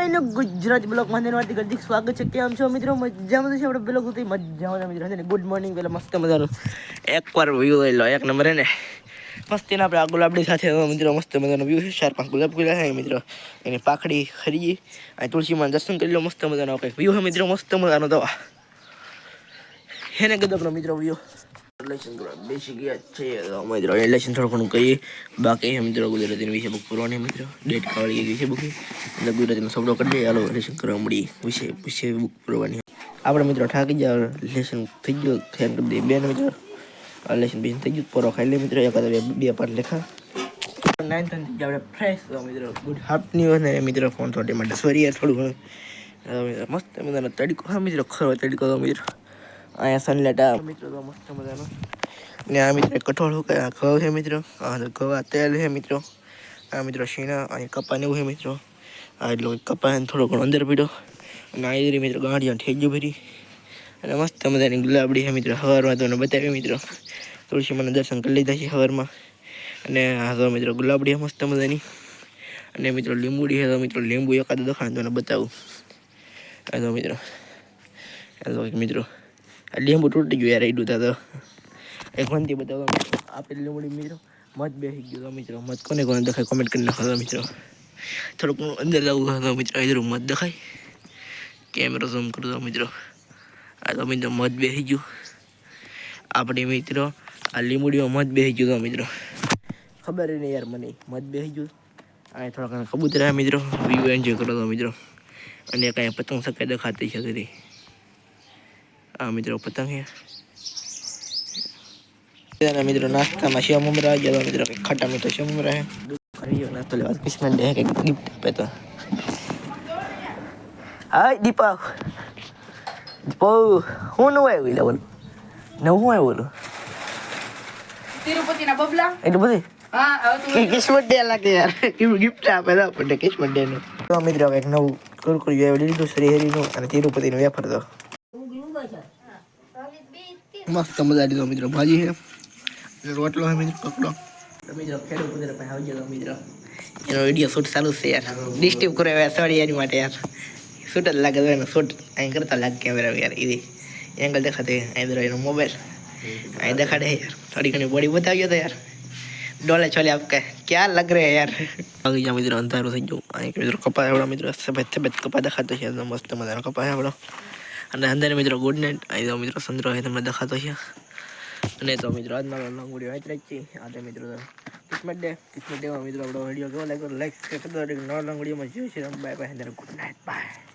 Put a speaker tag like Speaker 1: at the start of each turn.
Speaker 1: Menu Gujarat block મંદિરમાંથી હાર્દિક સ્વાગત છે. કેમ છો મિત્રો? મજામાં છે? આપણે બ્લોક ઉતરી મજામાં મિત્રો. ને ગુડ મોર્નિંગ પેલા મસ્ત મજાનું. એકવાર વ્યૂ લઈ લો. એક નંબર ને મસ્તી આપણે આ ગુલાબડી સાથે મિત્રો મસ્ત મજાનો વ્યૂ છે. ચાર પાંચ ગુલાબ ગુલા છે મિત્રો. એની પાખડી ખરીદી. અને તુલસીમાં દર્શન કરી લો. મસ્ત મજાનો કંઈક વ્યૂ છે મિત્રો. મસ્ત મજાનો દવા. એને ગદકનો મિત્રો વ્યૂ બેસી ગયા છે. મિત્રો રિલેશન થોડું ઘણું કહીએ. બાકી મિત્રો ગુજરાતીના વિશે બુક કરવાની મિત્રો. ડેટ ખાવાડી ગઈ બુક એટલે ગુજરાતીનો શબ્દો કરી દઈએ. હાલો રિલેશન કરવા મળી વિશે વિશે બુક કરવાની. આપણે મિત્રો થાકી જાવ રિલેશન થઈ ગયો. બે કરી દઈએ. બેન મિત્રો. રિલેશન બેસન થઈ ગયું. પોરો ખાઈ લે મિત્રો. એક બે પાઠ લેખા. નાઇન થઈ આપણે મિત્રો ગુડ હાફની ને મિત્રો ફોન થોડી માટે સોરી થોડું ઘણું. મસ્ત મજાનો તડકો. હા, મિત્રો, ખરો તડકો મિત્રો. અહીંયા સનલેટા મિત્રો તો મસ્ત મજાનો. ને આ મિત્રો કઠોળ કહે આ ઘઉં છે મિત્રો. આ ઘઉં આ તેલ છે મિત્રો. આ મિત્રો શીણા અહીંયા કપા ને એવું છે મિત્રો. આ એટલો કપાને થોડો ઘણો અંદર પીડ્યો અને આ એરી મિત્રો ગાંઠિયા ઠેજ્યું ભરી. અને મસ્ત મજાની ગુલાબડી છે મિત્રો. હવારમાં તમને બતાવી મિત્રો. તુલસી મને દર્શન કરી લીધા છે હવારમાં. અને આ તો મિત્રો ગુલાબડી છે મસ્ત મજાની. અને મિત્રો લીંબુડી છે તો મિત્રો લીંબુ એકાદ દખાણ તમને બતાવું. આ તો મિત્રો. આ તો મિત્રો લીંબુ તૂટી ગયું યાર એડું તો. એક મનથી બતાવો આપેલી લીંબડી મિત્રો મત બેસી ગયો તો મિત્રો. મત કોને કોને દેખાય? કોમેન્ટ કરી નાખો મિત્રો. થોડુંક હું અંદર જવું તો મિત્રો. ઇધર મત દેખાય. કેમેરો ઝૂમ કરું તો મિત્રો. આ તો મિત્રો મત બેસી ગયું. આપણે મિત્રો આ લીંબુડીમાં મત બેસી ગયું તો મિત્રો. ખબર નહીં યાર મને. મત બેસી ગયું. આ થોડા ઘણા કબૂતર મિત્રો. વ્યૂ એન્જોય કરો તો મિત્રો. અને કાંઈ પતંગ સકાય દેખાતી છે આ મિત્રો પતંગ છે તેના મિત્રો નાસ્તામાં સેવ મમરા ગયા મિત્રો કંઈક ખાટા મીઠા સેવ મમરા છે કરી ગયો નાસ્તો લેવા કિસ્મત દે કંઈક ગિફ્ટ આપે તો હાય દીપા દીપો હું નવું આવ્યું એટલે બોલું નવું આવ્યું બોલું
Speaker 2: તિરુપતિના બબલા
Speaker 1: એટલું બધું
Speaker 2: હા હવે તું
Speaker 1: કે કિસ્મત ડે લાગે યાર ગિફ્ટ આપે તો આપણને કિસ્મત ડે નું તો મિત્રો એક નવું કુરકુરી આવી લીધું શ્રીહરીનું અને તિરુપતિનું વેફર તો મસ્ત મજા લીધો મિત્રો. ભાજી છે. રોટલો છે મિત્રો પકડો. મિત્રો ખેડૂત કુદરત પાસે આવજો તો મિત્રો. એનો વીડિયો શૂટ ચાલુ છે યાર. ડિસ્ટિવ કરે યાર સોરી એની માટે યાર. શૂટ જ લાગે એનો શૂટ અહીં કરતા લાગે કેમેરા યાર એ એંગલ દેખાતે અહીં એનો મોબાઈલ અહીં દેખાડે યાર. થોડી ઘણી બોડી બતાવ્યો તો યાર. ડોલે છોલે આપકે. ક્યાં લગ રહે યાર? આગે જા મિત્રો અંધારું થઈ ગયું. અહીં મિત્રો કપા એવડો મિત્રો. સફેદ સફેદ કપા દેખાતો છે. મસ્ત મજાનો કપા આપણો અને અંદર મિત્રો ગુડ નાઇટ અહીં તો મિત્રો સંદ્રો છે તમને દેખાતો છે. અને તો મિત્રો, આજનો લોંગ વીડિયો આજ જ રાખી આજે મિત્રો કિસ્મત ડે કિસ્મત ડેમાં મિત્રો, આપણો વીડિયો કેવો લાગ્યો લાઈક કરી દો. નવા લોંગ વિડીયોમાં જોઈશું bye bye good night bye